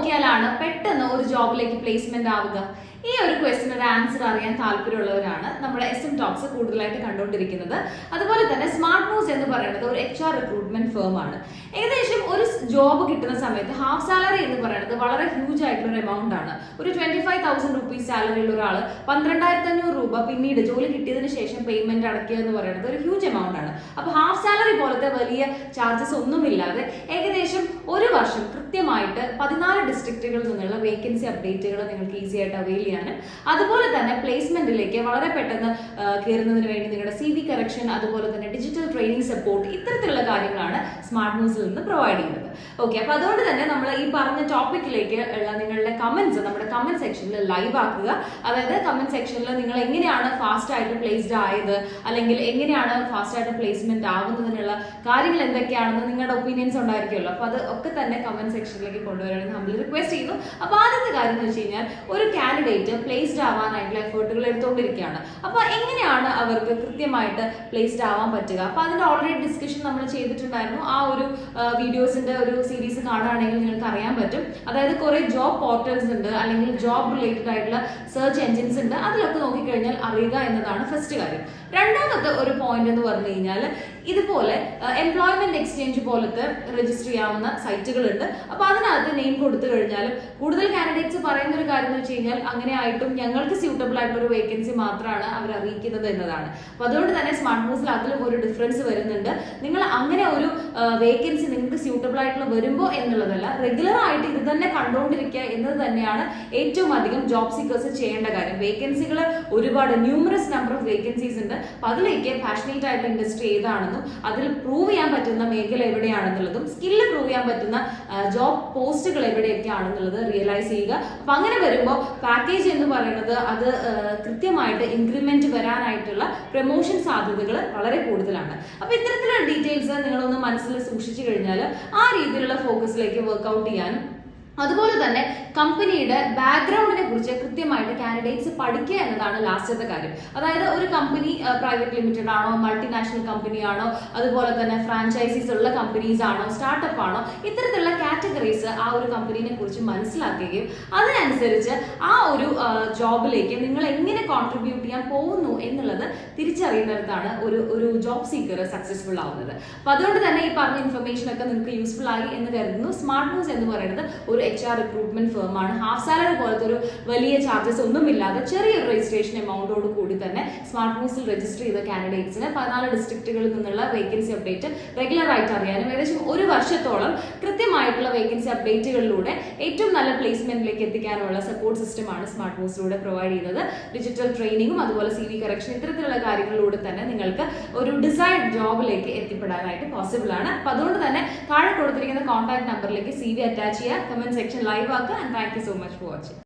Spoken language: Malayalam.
നോക്കിയാലാണ് പെട്ടെന്ന് ഒരു ജോബിലേക്ക് പ്ലേസ്മെന്റ് ആവുക. ഈ ഒരു ക്വസ്റ്റിനൊരു ആൻസർ അറിയാൻ താല്പര്യമുള്ളവരാണ് നമ്മുടെ എസ് എം ടോക്സ് കൂടുതലായിട്ട് കണ്ടുകൊണ്ടിരിക്കുന്നത്. അതുപോലെ തന്നെ സ്മാർട്ട് മൂവ്സ് എന്ന് പറയുന്നത് ഒരു എച്ച് ആർ റിക്രൂട്ട്മെന്റ് ഫേം ആണ്. ഏകദേശം ജോബ് കിട്ടുന്ന സമയത്ത് ഹാഫ് സാലറി എന്ന് പറയുന്നത് വളരെ ഹ്യൂജ് ആയിട്ടുള്ള ഒരു എമൗണ്ട് ആണ്. ഒരു twenty five thousand rupees salary ഉള്ള ഒരാൾ പന്ത്രണ്ടായിരത്തി അഞ്ഞൂറ് രൂപ പിന്നീട് ജോലി കിട്ടിയതിന് ശേഷം പേയ്മെന്റ് അടയ്ക്കുക എന്ന് പറയുന്നത് ഒരു ഹ്യൂജ് എമൗണ്ട് ആണ്. അപ്പൊ ഹാഫ് സാലറി പോലത്തെ വലിയ ചാർജസ് ഒന്നുമില്ലാതെ ഏകദേശം ഒരു വർഷം കൃത്യമായിട്ട് പതിനാല് ഡിസ്ട്രിക്റ്റുകളിൽ നിന്നുള്ള വേക്കൻസി അപ്ഡേറ്റുകൾ നിങ്ങൾക്ക് ഈസി ആയിട്ട് അവൈൽ ചെയ്യാനും അതുപോലെ തന്നെ പ്ലേസ്മെന്റിലേക്ക് വളരെ പെട്ടെന്ന് കയറുന്നതിന് വേണ്ടി നിങ്ങളുടെ സി വി കറക്ഷൻ അതുപോലെ തന്നെ ഡിജിറ്റൽ ട്രെയിനിങ് സപ്പോർട്ട് ഇത്തരത്തിലുള്ള കാര്യങ്ങളാണ് സ്മാർട്ട് ന്യൂസിൽ നിന്ന് പ്രൊവൈഡ് ചെയ്യുന്നത്. ഓക്കെ അപ്പൊ അതുകൊണ്ട് തന്നെ നമ്മൾ ഈ പറഞ്ഞ ടോപ്പിക്കിലേക്ക് ഉള്ള നിങ്ങളുടെ കമന്റ്സ് നമ്മുടെ കമന്റ് സെക്ഷനിൽ ലൈവ് ആക്കുക. അതായത് കമന്റ് സെക്ഷനിൽ നിങ്ങൾ എങ്ങനെയാണ് ഫാസ്റ്റ് ആയിട്ട് പ്ലേസ്ഡ് ആയത്? അല്ലെങ്കിൽ എങ്ങനെയാണ് ഫാസ്റ്റ് ആയിട്ട് പ്ലേസ്മെന്റ് ആവുന്നതിനുള്ള കാര്യങ്ങൾ എന്തൊക്കെയാണെന്ന് നിങ്ങളുടെ ഒപ്പീനിയൻസ് ഉണ്ടായിരിക്കുമല്ലോ. അപ്പൊ അത് ഒക്കെ തന്നെ കമന്റ് സെക്ഷനിലേക്ക് കൊണ്ടുവരാൻ നമ്മൾ റിക്വസ്റ്റ് ചെയ്യുന്നു. അപ്പൊ ആദ്യത്തെ കാര്യം എന്ന് വെച്ച് കഴിഞ്ഞാൽ ഒരു കാൻഡിഡേറ്റ് പ്ലേസ്ഡ് ആവാനായിട്ടുള്ള എഫേർട്ടുകൾ എടുത്തുകൊണ്ടിരിക്കുകയാണ്. അപ്പോൾ എങ്ങനെയാണ് അവർക്ക് കൃത്യമായിട്ട് പ്ലേസ്ഡ് ആവാൻ പറ്റുക? അപ്പോൾ അതിന്റെ ഓൾറെഡി ഡിസ്കഷൻ നമ്മൾ ചെയ്തിട്ടുണ്ടായിരുന്നു. ആ ഒരു വീഡിയോസിന്റെ ഒരു സീരീസ് കാണുകയാണെങ്കിൽ നിങ്ങൾക്ക് അറിയാൻ പറ്റും. അതായത് കുറേ ജോബ് പോർട്ടൽസ് ഉണ്ട് അല്ലെങ്കിൽ ജോബ് റിലേറ്റഡ് ആയിട്ടുള്ള സെർച്ച് എൻജിൻസ് ഉണ്ട്. അതിലൊക്കെ നോക്കിക്കഴിഞ്ഞാൽ അറിയുക എന്നതാണ് ഫസ്റ്റ് കാര്യം. രണ്ടാമത്തെ ഒരു പോയിന്റ് എന്ന് പറഞ്ഞു കഴിഞ്ഞാൽ ഇതുപോലെ എംപ്ലോയ്മെന്റ് എക്സ്ചേഞ്ച് പോലത്തെ രജിസ്റ്റർ ചെയ്യാവുന്ന സൈറ്റുകളുണ്ട് അപ്പൊ അതിനകത്ത് നെയിം കൊടുത്തു കഴിഞ്ഞാൽ കൂടുതൽ കാൻഡിഡേറ്റ്സ് പറയുന്ന ഒരു കാര്യം എന്ന് വെച്ച് കഴിഞ്ഞാൽ അങ്ങനെ ആയിട്ടും ഞങ്ങൾക്ക് സ്യൂട്ടബിൾ ആയിട്ടുള്ള ഒരു വേക്കൻസി മാത്രമാണ് അവർ അറിയിക്കുന്നത് എന്നതാണ്. അപ്പൊ അതുകൊണ്ട് തന്നെ സ്മാർട്ട് ന്യൂസിൽ അതിലും ഒരു ഡിഫറൻസ് വരുന്നുണ്ട്. നിങ്ങൾ അങ്ങനെ ഒരു വേക്കൻസി നിങ്ങൾക്ക് സ്യൂട്ടബിൾ ആയിട്ടുള്ള വരുമ്പോൾ എന്നുള്ളതല്ല റെഗുലർ ആയിട്ട് ഇത് തന്നെ കണ്ടുകൊണ്ടിരിക്കുക എന്നത് തന്നെയാണ് ഏറ്റവും അധികം ജോബ് സീക്കേഴ്സ് ചെയ്യേണ്ട കാര്യം. വേക്കൻസികൾ ഒരുപാട് ന്യൂമറസ് നമ്പർ ഓഫ് വേക്കൻസീസ് ഉണ്ട്. അപ്പൊ അതിലേക്ക് പാഷനേറ്റ് ആയിട്ടുള്ള ഇൻഡസ്ട്രി ഏതാണെന്നും അതിൽ പ്രൂവ് ചെയ്യാൻ പറ്റുന്ന മേഖല എവിടെയാണെന്നുള്ളതും സ്കില്ല് പ്രൂവ് ചെയ്യാൻ പറ്റുന്ന ജോബ് പോസ്റ്റുകൾ എവിടെയൊക്കെയാണെന്നുള്ളത് റിയലൈസ് ചെയ്യുക. അപ്പൊ അങ്ങനെ വരുമ്പോൾ പാക്കേജ് എന്ന് പറയുന്നത് അത് കൃത്യമായിട്ട് ഇൻക്രിമെന്റ് വരാനായിട്ടുള്ള പ്രൊമോഷൻ സാധ്യതകൾ വളരെ കൂടുതലാണ്. അപ്പൊ ഇത്തരത്തിലുള്ള ഡീറ്റെയിൽസ് നിങ്ങളൊന്ന് മനസ്സിൽ സൂക്ഷിച്ചു കഴിഞ്ഞാൽ ആ രീതിയിലുള്ള ഫോക്കസിലേക്ക് വർക്ക്ഔട്ട് ചെയ്യാനും അതുപോലെ തന്നെ കമ്പനിയുടെ ബാക്ക്ഗ്രൗണ്ടിനെ കുറിച്ച് കൃത്യമായിട്ട് കാൻഡിഡേറ്റ്സ് പഠിക്കുക എന്നതാണ് ലാസ്റ്റത്തെ കാര്യം. അതായത് ഒരു കമ്പനി പ്രൈവറ്റ് ലിമിറ്റഡ് ആണോ മൾട്ടിനാഷണൽ കമ്പനിയാണോ അതുപോലെ തന്നെ ഫ്രാഞ്ചൈസീസ് ഉള്ള കമ്പനീസ് ആണോ സ്റ്റാർട്ടപ്പ് ആണോ ഇത്തരത്തിലുള്ള കാറ്റഗറീസ് ആ ഒരു കമ്പനീനെ കുറിച്ച് മനസ്സിലാക്കുകയും അതിനനുസരിച്ച് ആ ഒരു ജോബിലേക്ക് നിങ്ങൾ എങ്ങനെ കോൺട്രിബ്യൂട്ട് ചെയ്യാൻ പോകുന്നു എന്നുള്ളത് തിരിച്ചറിയുന്നിടത്താണ് ഒരു ഒരു ജോബ് സീക്കർ സക്സസ്ഫുൾ ആവുന്നത്. അപ്പൊ അതുകൊണ്ട് തന്നെ ഈ പറഞ്ഞ ഇൻഫർമേഷൻ ഒക്കെ നിങ്ങൾക്ക് യൂസ്ഫുൾ ആയി എന്ന് കരുതുന്നു. സ്മാർട്ട് ന്യൂസ് എന്ന് പറയുന്നത് ഒരു എച്ച് ആർ റിക്രൂട്ട്മെന്റ് ഫേം ആണ്. ഹാഫ് സാലറി പോലത്തെ ഒരു വലിയ ചാർജസ് ഒന്നുമില്ലാതെ ചെറിയൊരു രജിസ്ട്രേഷൻ എമൗണ്ടോട് കൂടി തന്നെ സ്മാർട്ട് ന്യൂസിൽ രജിസ്റ്റർ ചെയ്ത കാൻഡിഡേറ്റ്സിന് പതിനാല് ഡിസ്ട്രിക്റ്റുകളിൽ നിന്നുള്ള വേക്കൻസി അപ്ഡേറ്റ് റെഗുലർ ആയിട്ട് അറിയാനും ഏകദേശം ഒരു വർഷത്തോളം കൃത്യമായിട്ടുള്ള വേക്കൻസി അപ്ഡേറ്റുകളിലൂടെ ഏറ്റവും നല്ല പ്ലേസ്മെന്റിലേക്ക് എത്തിക്കാനുള്ള സപ്പോർട്ട് സിസ്റ്റമാണ് സ്മാർട്ട് പോസ്റ്റിലൂടെ പ്രൊവൈഡ് ചെയ്യുന്നത് ഡിജിറ്റൽ ട്രെയിനിങ്ങും അതുപോലെ സി വി കറക്ഷൻ ഇത്തരത്തിലുള്ള കാര്യങ്ങളിലൂടെ തന്നെ നിങ്ങൾക്ക് ഒരു ഡിസൈഡ് ജോബിലേക്ക് എത്തിപ്പെടാനായിട്ട് പോസിബിൾ ആണ്. അപ്പൊ അതുകൊണ്ട് തന്നെ താഴെ കൊടുത്തിരിക്കുന്ന കോൺടാക്ട് നമ്പറിലേക്ക് സി വി അറ്റാച്ച് ചെയ്യുക കമന്റ് സെക്ഷൻ ലൈവ് ആക്കുക and thank you so much for watching